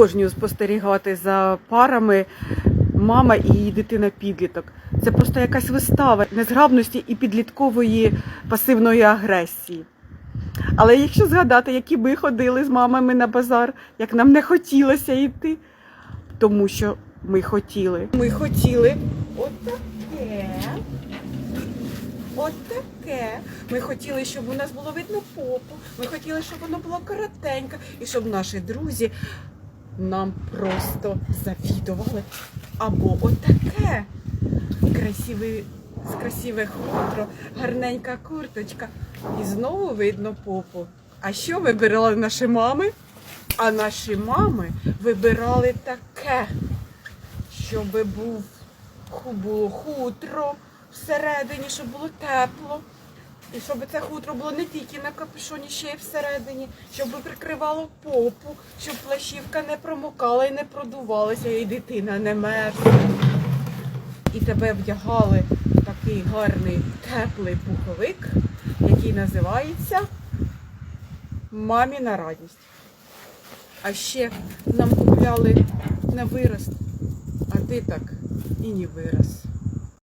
обожнюю спостерігати за парами мама і її дитина-підліток. Це просто якась вистава незграбності і підліткової пасивної агресії. Але якщо згадати, які ми ходили з мамами на базар, як нам не хотілося йти, тому що ми хотіли. Ми хотіли отаке. Отаке. Ми хотіли, щоб у нас було видно попу. Ми хотіли, щоб воно було коротеньке, і щоб наші друзі нам просто завідували. Або отаке. Красивий, красиве хутро, гарненька курточка. І знову видно попу. А що вибирали наші мами? А наші мами вибирали таке, щоб був було хутро всередині, щоб було тепло. І щоб це хутро було не тільки на капюшоні, ще й всередині, щоб прикривало попу, щоб плащівка не промокала і не продувалася, і дитина не мерзла. І тебе вдягали в такий гарний теплий пуховик, який називається Маміна радість. А ще нам купляли на вирост, а ти так і не вирос.